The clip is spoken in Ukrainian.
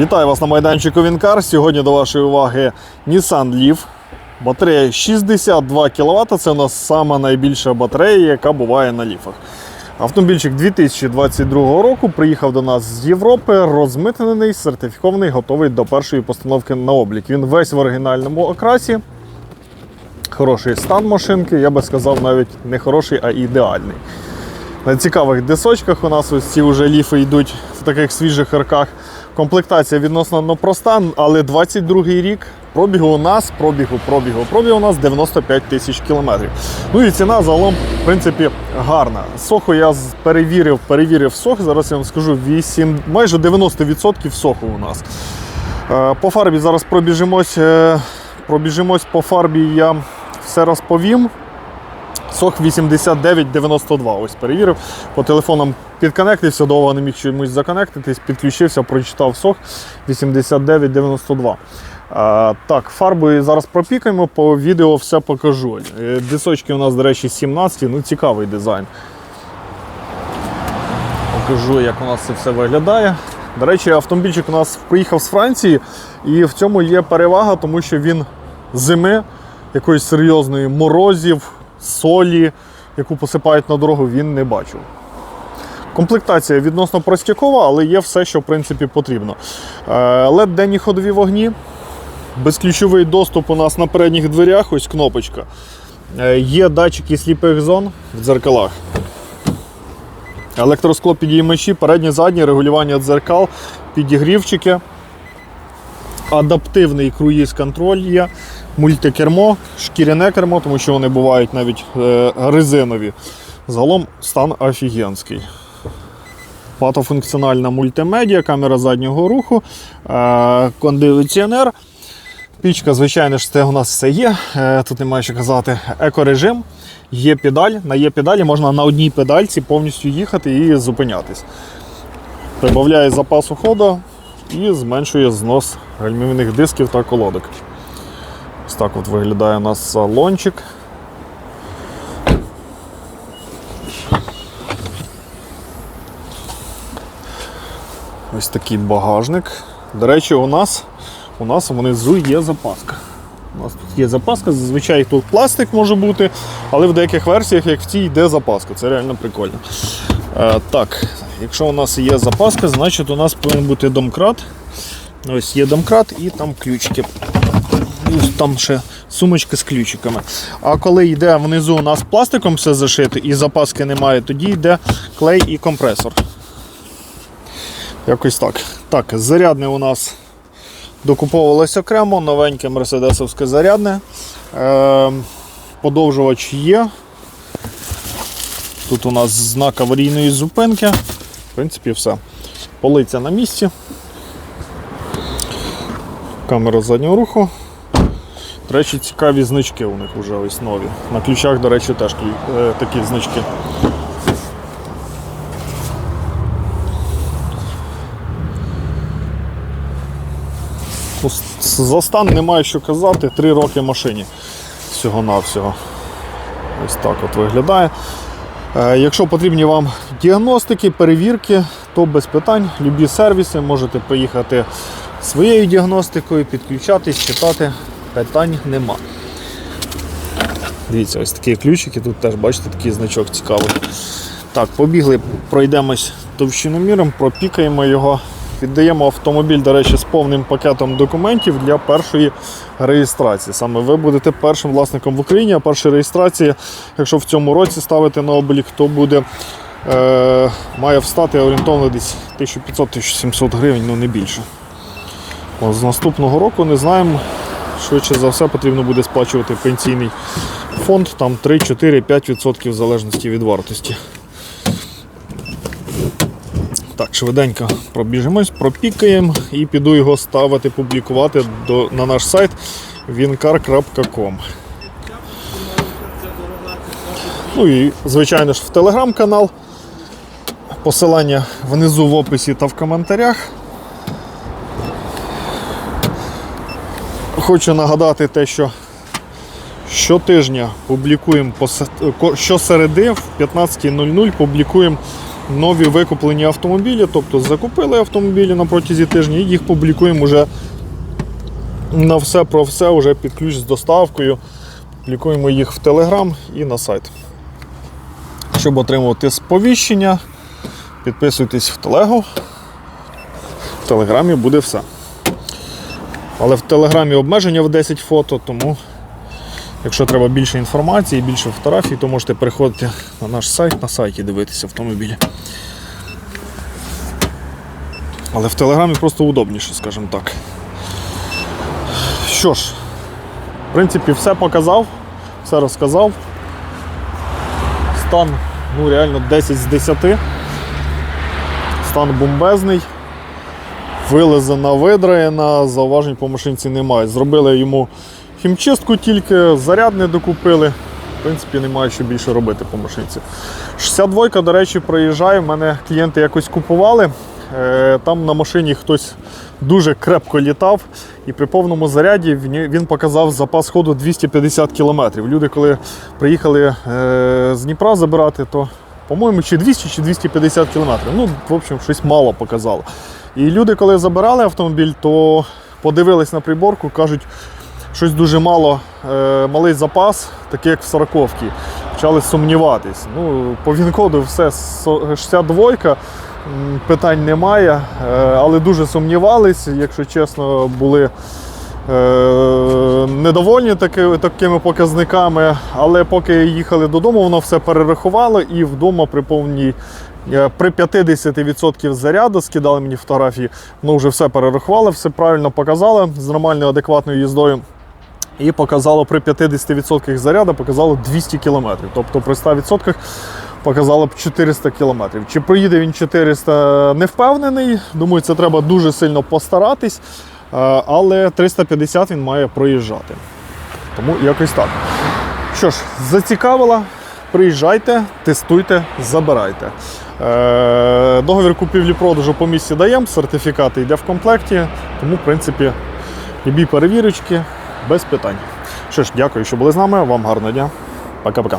Вітаю вас на майданчику Вінкар. Сьогодні до вашої уваги Nissan Leaf. Батарея 62 кВт. Це у нас сама найбільша батарея, яка буває на ліфах. Автомобільчик 2022 року приїхав до нас з Європи, розмитнений, сертифікований, готовий до першої постановки на облік. Він весь в оригінальному окрасі. Хороший стан машинки, я би сказав, навіть не хороший, а ідеальний. На цікавих дисочках у нас ось ці вже ліфи йдуть в таких свіжих арках. Комплектація відносно ну, проста, але 22-й рік. Пробігу у нас, пробігу, пробігу, пробігу у нас 95 тисяч кілометрів. Ну і ціна загалом, в принципі, гарна. Соху я перевірив, перевірив сох. Зараз я вам скажу 8, майже 90% соху у нас. Е, По фарбі зараз пробіжимось, е, пробіжимось по фарбі, я все розповім. Сох 8992. Ось перевірив. По телефонам підконектився, довго не міг чомусь законектитись, підключився, прочитав сох 8992. А, так, фарбою зараз пропікаємо, по відео все покажу. Е, Дисочки у нас, до речі, 17, ну цікавий дизайн. Покажу, як у нас це все виглядає. До речі, автомобільчик у нас приїхав з Франції, і в цьому є перевага, тому що він зими якоїсь серйозної морозів, солі, яку посипають на дорогу, він не бачив. Комплектація відносно простякова, але є все, що в принципі потрібно. led денні ходові вогні. Безключовий доступ у нас на передніх дверях, ось кнопочка. Е, Є датчики сліпих зон в дзеркалах. Електроскло підіймачі, передні, задні, регулювання дзеркал, підігрівчики. Адаптивний круїз-контроль є, мультикермо, шкіряне кермо, тому що вони бувають навіть е, резинові. Загалом стан офігенський. Патофункціональна мультимедіа, камера заднього руху, е, кондиціонер. Пічка, звичайно ж, це у нас все є. Е, Тут немає що казати. Екорежим, є педаль. На є педалі можна на одній педальці повністю їхати і зупинятись. Прибавляє запасу ходу і зменшує знос гальмівних дисків та колодок. Ось так от виглядає у нас салончик. Ось такий багажник. До речі, у нас, у нас внизу є запаска. У нас тут є запаска, зазвичай тут пластик може бути, але в деяких версіях, як в цій, йде запаска. Це реально прикольно. Е, так, якщо у нас є запаска, значить у нас повинен бути домкрат. Ось є домкрат і там ключики. Там ще сумочка з ключиками. А коли йде внизу у нас пластиком все зашито і запаски немає, тоді йде клей і компресор. Якось так. Так, зарядне у нас докуповувалось окремо, новеньке мерседесовське зарядне. Е, подовжувач є. Тут у нас знак аварійної зупинки. В принципі, все. Полиця на місці. Камера заднього руху. До речі, цікаві значки у них вже ось нові. На ключах, до речі, теж е, такі значки. За стан немає що казати, три роки машині всього-навсього. Ось так от виглядає. Е, Якщо потрібні вам діагностики, перевірки, то без питань, любі сервіси, можете приїхати своєю діагностикою, підключатись, читати, питань нема. Дивіться, ось такі ключики, тут теж бачите такий значок цікавий. Так, побігли, пройдемось товщиноміром, пропікаємо його. Віддаємо автомобіль, до речі, з повним пакетом документів для першої реєстрації. Саме ви будете першим власником в Україні, а перша реєстрація, якщо в цьому році ставити на облік, то буде, е, має встати орієнтовно десь 1500-1700 гривень, ну не більше. О, з наступного року не знаємо. Швидше за все потрібно буде сплачувати пенсійний фонд, там 3, 4, 5% в залежності від вартості. Так, швиденько пробіжимось, пропікаємо і піду його ставити, публікувати до, на наш сайт wincar.com. Ну і, звичайно ж, в телеграм-канал. Посилання внизу в описі та в коментарях. Хочу нагадати те, що щотижня публікуємо посе- щосереди в 15.00 публікуємо нові викуплені автомобілі, тобто закупили автомобілі на протязі тижня і їх публікуємо вже на все про все, вже під ключ з доставкою. Публікуємо їх в Telegram і на сайт. Щоб отримувати сповіщення, підписуйтесь в телегу. В Телеграмі буде все. Але в Телеграмі обмеження в 10 фото, тому якщо треба більше інформації, більше фотографій, то можете переходити на наш сайт, на сайті дивитися автомобілі. Але в Телеграмі просто удобніше, скажімо так. Що ж, в принципі, все показав, все розказав. Стан ну, реально 10 з 10. Стан бомбезний. Вилизана, видраєна, зауважень по машинці немає. Зробили йому хімчистку тільки, заряд не докупили. В принципі, немає що більше робити по машинці. 62 до речі, проїжджає. У мене клієнти якось купували. Е, Там на машині хтось дуже крепко літав, і при повному заряді він показав запас ходу 250 км. Люди, коли приїхали е, з Дніпра забирати, то, по-моєму, чи 200, чи 250 км. Ну, в общем, щось мало показало. І люди, коли забирали автомобіль, то подивились на приборку, кажуть, щось дуже мало, е, малий запас, такий як в 40-ки. Почали сумніватись. Ну, по ВІН-коду все со- 62 м, питань немає, е, але дуже сумнівались, якщо чесно, були недовольні таки, такими показниками. Але поки їхали додому, воно все перерахувало і вдома при повній. е, При 50% заряду скидали мені фотографії, воно вже все перерахувало, все правильно показало з нормальною адекватною їздою. І показало при 50% заряду показало 200 км. Тобто при 100% показало б 400 км. Чи проїде він 400 не впевнений. Думаю, це треба дуже сильно постаратись. Е, Але 350 він має проїжджати. Тому якось так. Що ж, зацікавила, приїжджайте, тестуйте, забирайте. Е, Договір купівлі-продажу по місці даємо, сертифікати йде в комплекті, тому, в принципі, любі перевірочки без питань. Що ж, дякую, що були з нами. Вам гарного дня. Пока-пока.